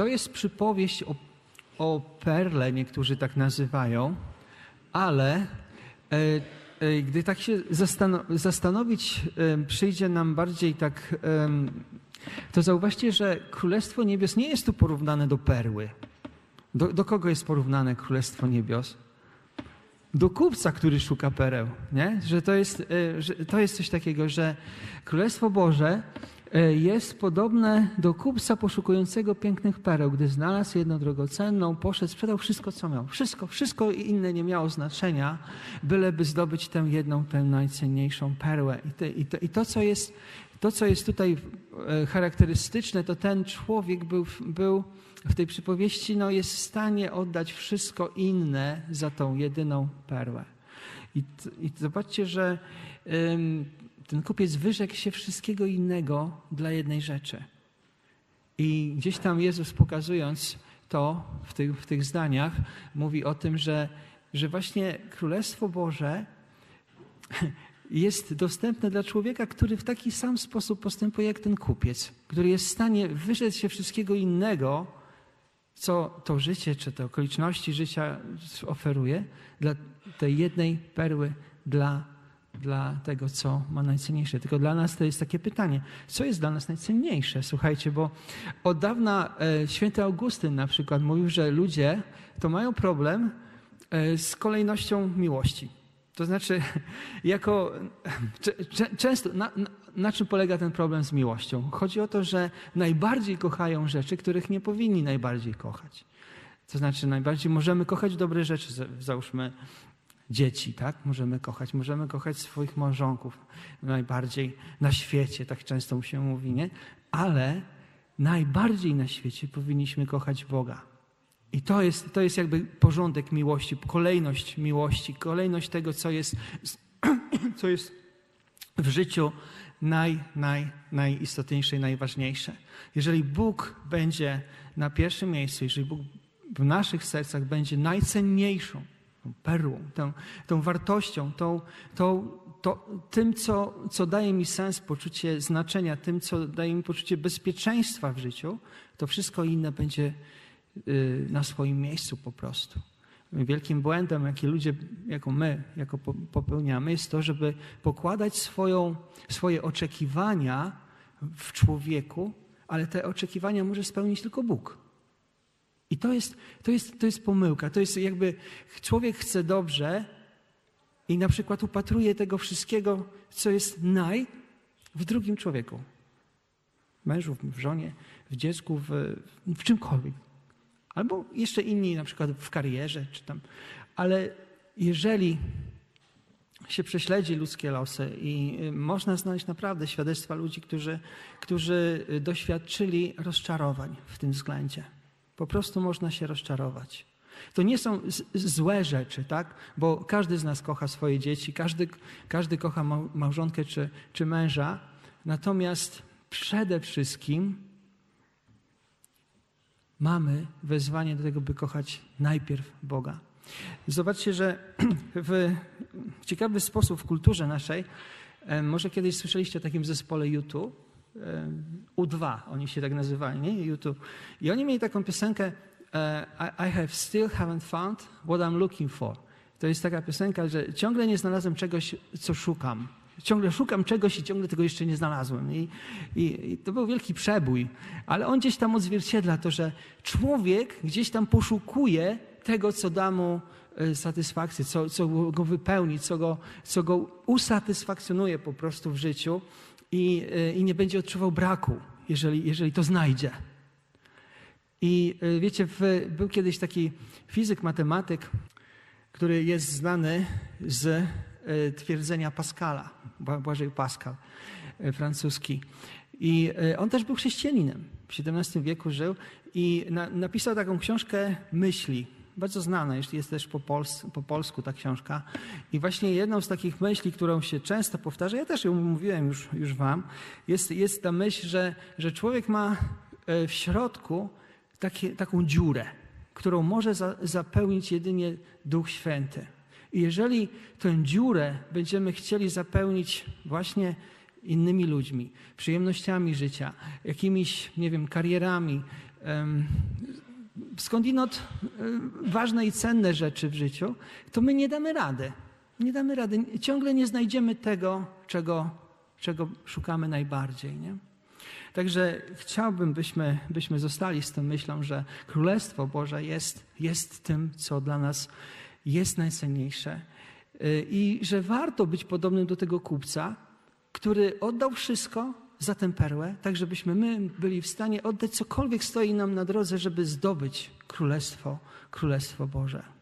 to jest przypowieść o, o perle, niektórzy tak nazywają, ale e, e, gdy tak się zastano, zastanowić e, przyjdzie nam bardziej tak, to zauważcie, że Królestwo Niebios nie jest tu porównane do perły. Do, do kogo jest porównane Królestwo Niebios? Do kupca, który szuka pereł, nie? Że to jest, e, że to jest coś takiego, że Królestwo Boże e, jest podobne do kupca poszukującego pięknych pereł. Gdy znalazł jedną drogocenną, poszedł, sprzedał wszystko, co miał. Wszystko, wszystko inne nie miało znaczenia, byleby zdobyć tę jedną, tę najcenniejszą perłę. I, i, to, i to, co jest, to, co jest tutaj charakterystyczne, to ten człowiek był, był w tej przypowieści no, jest w stanie oddać wszystko inne za tą jedyną perłę. I, i zobaczcie, że ten kupiec wyrzekł się wszystkiego innego dla jednej rzeczy. I gdzieś tam Jezus pokazując to w tych, w tych zdaniach, mówi o tym, że, że właśnie Królestwo Boże jest dostępne dla człowieka, który w taki sam sposób postępuje jak ten kupiec, który jest w stanie wyrzec się wszystkiego innego, co to życie, czy te okoliczności życia oferuje, dla tej jednej perły, dla, dla tego, co ma najcenniejsze. Tylko dla nas to jest takie pytanie, co jest dla nas najcenniejsze? Słuchajcie, bo od dawna e, święty Augustyn na przykład mówił, że ludzie to mają problem e, z kolejnością miłości. To znaczy, jako często, na, na, czym polega ten problem z miłością? Chodzi o to, że najbardziej kochają rzeczy, których nie powinni najbardziej kochać. To znaczy, najbardziej możemy kochać dobre rzeczy, za- załóżmy dzieci, tak? Możemy kochać, możemy kochać swoich małżonków najbardziej na świecie, tak często mu się mówi, nie? Ale najbardziej na świecie powinniśmy kochać Boga. I to jest, to jest jakby porządek miłości, kolejność miłości, kolejność tego, co jest, co jest w życiu naj, naj, najistotniejsze i najważniejsze. Jeżeli Bóg będzie na pierwszym miejscu, jeżeli Bóg w naszych sercach będzie najcenniejszą tą perłą, tą, tą wartością, tą, tą, to, tym, co, co daje mi sens, poczucie znaczenia, tym, co daje mi poczucie bezpieczeństwa w życiu, to wszystko inne będzie na swoim miejscu po prostu. Wielkim błędem, jaki ludzie, jako my, jako po- popełniamy, jest to, żeby pokładać swoją, swoje oczekiwania w człowieku, ale te oczekiwania może spełnić tylko Bóg. I to jest, to jest, to jest pomyłka. To jest jakby człowiek chce dobrze i na przykład upatruje tego wszystkiego, co jest naj w drugim człowieku. Mężu, w żonie, w dziecku, w, w czymkolwiek. Albo jeszcze inni, na przykład w karierze, czy tam. Ale jeżeli się prześledzi ludzkie losy i y, można znaleźć naprawdę świadectwa ludzi, którzy, którzy y, doświadczyli rozczarowań w tym względzie. Po prostu można się rozczarować. To nie są złe rzeczy, tak? Bo każdy z nas kocha swoje dzieci, każdy, każdy kocha mał- małżonkę czy, czy męża. Natomiast przede wszystkim mamy wezwanie do tego, by kochać najpierw Boga. Zobaczcie, że w ciekawy sposób w kulturze naszej, e, może kiedyś słyszeliście o takim zespole YouTube, e, U2, oni się tak nazywali, nie? YouTube. I oni mieli taką piosenkę e, I have still haven't found what I'm looking for. To jest taka piosenka, że ciągle nie znalazłem czegoś, co szukam. Ciągle szukam czegoś i ciągle tego jeszcze nie znalazłem. I, i, I to był wielki przebój. Ale on gdzieś tam odzwierciedla to, że człowiek gdzieś tam poszukuje tego, co da mu e, satysfakcję, co, co go wypełni, co go, co go usatysfakcjonuje po prostu w życiu i, e, i nie będzie odczuwał braku, jeżeli, jeżeli to znajdzie. I e, wiecie, w, był kiedyś taki fizyk, matematyk, który jest znany z twierdzenia Pascala, Bła- Błażej Pascal, e, francuski. I e, on też był chrześcijaninem. W XVII wieku żył i na, napisał taką książkę myśli. Bardzo znana, jeśli jest też po, pols, po polsku ta książka. I właśnie jedną z takich myśli, którą się często powtarza, ja też ją mówiłem już, już wam, jest, jest ta myśl, że, że człowiek ma e, w środku takie, taką dziurę, którą może za, zapełnić jedynie Duch Święty. I jeżeli tę dziurę będziemy chcieli zapełnić właśnie innymi ludźmi, przyjemnościami życia, jakimiś, nie wiem, karierami, skądinąd ważne i cenne rzeczy w życiu, to my nie damy rady. Nie damy rady. Ciągle nie znajdziemy tego, czego, czego szukamy najbardziej. Nie? Także chciałbym, byśmy, byśmy zostali z tą myślą, że Królestwo Boże jest, jest tym, co dla nas jest najcenniejsze. Y, I że warto być podobnym do tego kupca, który oddał wszystko za tę perłę, tak żebyśmy my byli w stanie oddać cokolwiek stoi nam na drodze, żeby zdobyć Królestwo, Królestwo Boże.